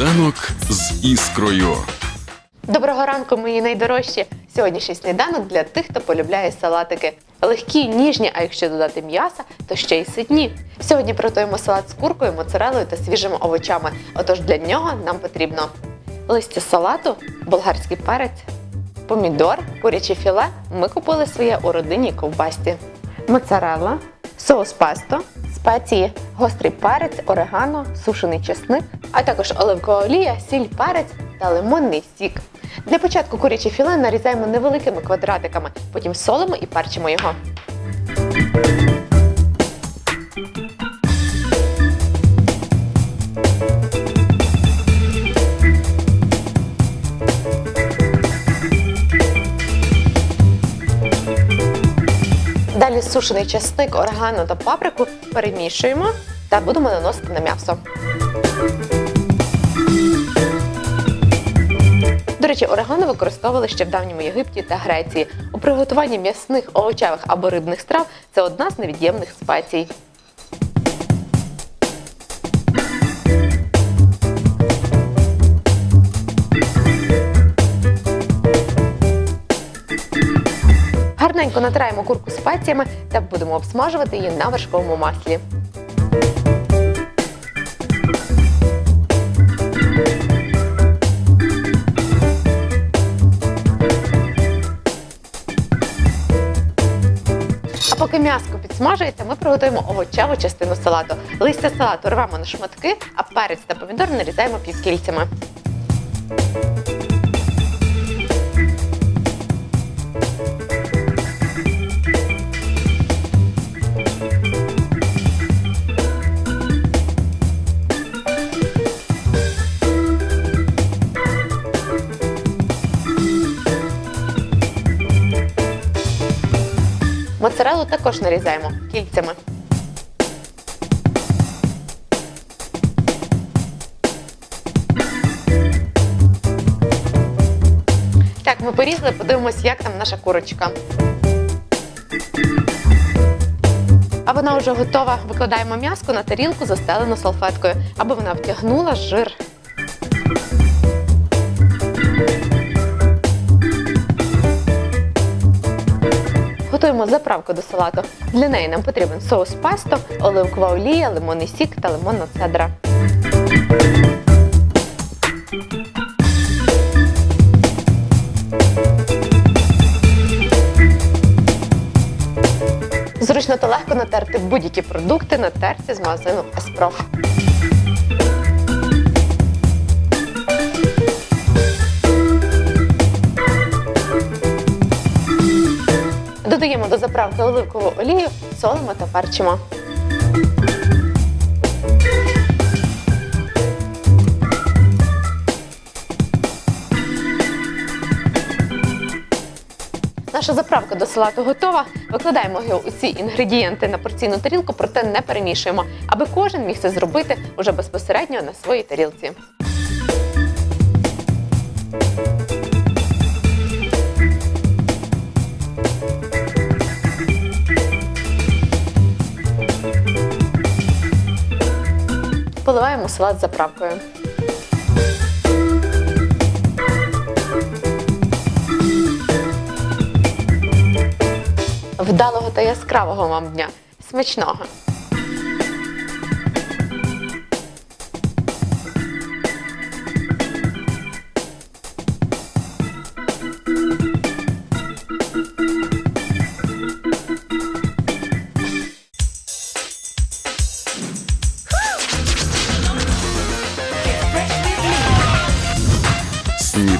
Сніданок з іскрою. Доброго ранку, мої найдорожчі! Сьогоднішній сніданок для тих, хто полюбляє салатики. Легкі, ніжні, а якщо додати м'яса, то ще й ситні. Сьогодні приготуємо салат з куркою, моцарелою та свіжими овочами. Отож для нього нам потрібно листя салату, болгарський перець, помідор, куряче філе. Ми купили своє у родині ковбасті, моцарелла, соус пасто, спеції, гострий перець, орегано, сушений чесник, а також оливкова олія, сіль, перець та лимонний сік. Для початку куряче філе нарізаємо невеликими квадратиками, потім солимо і перчимо його. Далі сушений чесник, орегано та паприку перемішуємо та будемо наносити на м'ясо. Речі, орегано використовували ще в давньому Єгипті та Греції. У приготуванні м'ясних, овочевих або рибних страв це одна з невід'ємних спецій. Гарненько натираємо курку спеціями та будемо обсмажувати її на вершковому маслі. Поки м'яско підсмажується, ми приготуємо овочеву частину салату. Листя салату рвемо на шматки, а перець та помідор нарізаємо півкільцями. Моцарелу також нарізаємо кільцями. Так, ми порізали, подивимось, як там наша курочка. А вона вже готова. Викладаємо м'яско на тарілку, застелену салфеткою, аби вона втягнула жир. Готуємо заправку до салату. Для неї нам потрібен соус пасто, оливкова олія, лимонний сік та лимонна цедра. Зручно та легко натерти будь-які продукти на терці з магазину Еспроф. Заправки оливкову олію, солимо та перчимо. Наша заправка до салату готова. Викладаємо його усі інгредієнти на порційну тарілку, проте не перемішуємо, аби кожен міг це зробити уже безпосередньо на своїй тарілці. Поливаємо салат заправкою. Вдалого та яскравого вам дня! Смачного!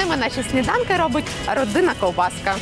Смачними наші сніданки робить родина ковбаска.